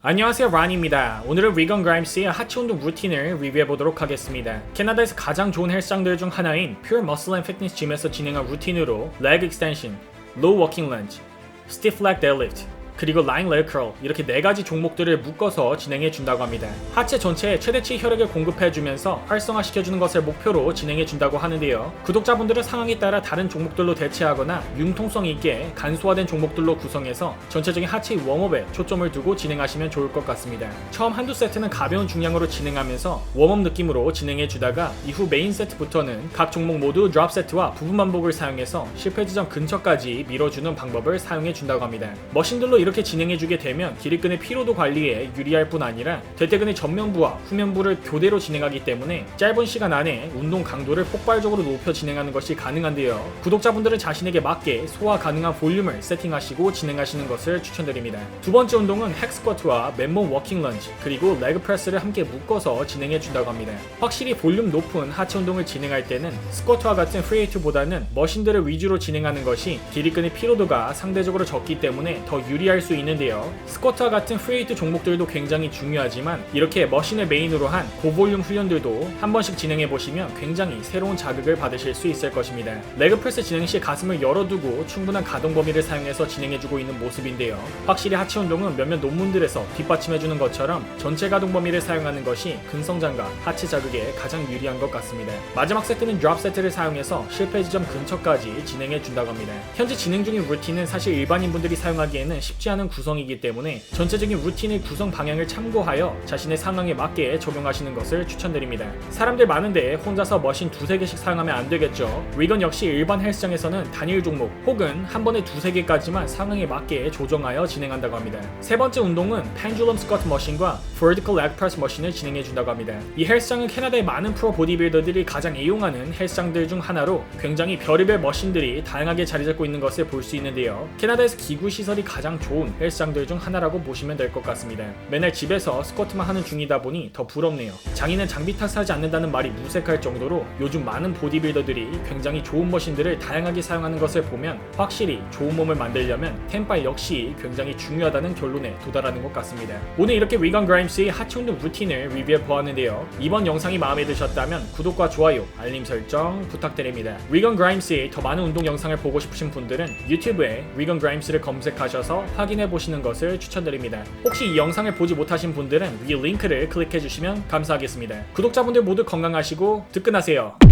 안녕하세요 란입니다. 오늘은 위건 그라임스의 하체 운동 루틴을 리뷰해 보도록 하겠습니다. 캐나다에서 가장 좋은 헬스장들 중 하나인 Pure Muscle and Fitness Gym에서 진행한 루틴으로 Leg Extension, Low Walking Lunge, Stiff Leg Deadlift, 그리고 라인 레그 컬 이렇게 네 가지 종목들을 묶어서 진행해 준다고 합니다. 하체 전체에 최대치 혈액을 공급해 주면서 활성화시켜 주는 것을 목표로 진행해 준다고 하는데요. 구독자분들은 상황에 따라 다른 종목들로 대체하거나 융통성 있게 간소화된 종목들로 구성해서 전체적인 하체 웜업에 초점을 두고 진행하시면 좋을 것 같습니다. 처음 한두 세트는 가벼운 중량으로 진행하면서 웜업 느낌으로 진행해 주다가 이후 메인 세트부터는 각 종목 모두 드랍 세트와 부분 반복을 사용해서 실패 지점 근처까지 밀어주는 방법을 사용해 준다고 합니다. 머신들로 이렇게 진행해주게 되면 기립근의 피로도 관리에 유리할 뿐 아니라 대퇴근의 전면부와 후면부를 교대로 진행하기 때문에 짧은 시간 안에 운동 강도를 폭발적으로 높여 진행하는 것이 가능한데요. 구독자분들은 자신에게 맞게 소화 가능한 볼륨을 세팅하시고 진행하시는 것을 추천드립니다. 두 번째 운동은 헥스쿼트와 맨몸 워킹 런지 그리고 레그 프레스를 함께 묶어서 진행해 준다고 합니다. 확실히 볼륨 높은 하체 운동을 진행할 때는 스쿼트와 같은 프리웨이트보다는 머신들을 위주로 진행하는 것이 기립근의 피로도가 상대적으로 적기 때문에 더 유리할 수 있는데요. 스쿼트와 같은 프리웨이트 종목들도 굉장히 중요하지만 이렇게 머신을 메인으로 한 고볼륨 훈련들도 한 번씩 진행해 보시면 굉장히 새로운 자극을 받으실 수 있을 것입니다. 레그 프레스 진행 시 가슴을 열어두고 충분한 가동 범위를 사용해서 진행해주고 있는 모습인데요. 확실히 하체 운동은 몇몇 논문들에서 뒷받침해주는 것처럼 전체 가동 범위를 사용하는 것이 근성장과 하체 자극에 가장 유리한 것 같습니다. 마지막 세트는 드랍 세트를 사용해서 실패 지점 근처까지 진행해 준다고 합니다. 현재 진행 중인 루틴은 사실 일반인 분들이 사용하기에는 쉽지 않은 구성이기 때문에 전체적인 루틴의 구성 방향을 참고하여 자신의 상황에 맞게 적용하시는 것을 추천드립니다. 사람들 많은데 혼자서 머신 두세 개씩 사용하면 안 되겠죠. 위건 역시 일반 헬스장에서는 단일 종목 혹은 한 번에 두세 개까지만 상황에 맞게 조정하여 진행한다고 합니다. 세 번째 운동은 펜줄럼 스쿼트 머신과 vertical leg press 머신을 진행해 준다고 합니다. 이 헬스장은 캐나다의 많은 프로 보디빌더들이 가장 애용하는 헬스장들 중 하나로 굉장히 별의별 머신들이 다양하게 자리 잡고 있는 것을 볼 수 있는데요. 캐나다에서 기구 시설이 가장 좋은 헬스장들 중 하나라고 보시면 될 것 같습니다. 맨날 집에서 스쿼트만 하는 중이다 보니 더 부럽네요. 장인은 장비 탓하지 않는다는 말이 무색할 정도로 요즘 많은 보디빌더들이 굉장히 좋은 머신들을 다양하게 사용하는 것을 보면 확실히 좋은 몸을 만들려면 템빨 역시 굉장히 중요하다는 결론에 도달하는 것 같습니다. 오늘 이렇게 위건 그라임스의 하체 운동 루틴을 리뷰해 보았는데요. 이번 영상이 마음에 드셨다면 구독과 좋아요, 알림 설정 부탁드립니다. 위건 그라임스의 더 많은 운동 영상을 보고 싶으신 분들은 유튜브에 위건 그라임스를 검색하셔서 확인해 보시는 것을 추천드립니다. 혹시 이 영상을 보지 못하신 분들은 위 링크를 클릭해 주시면 감사하겠습니다. 구독자분들 모두 건강하시고 득근하세요.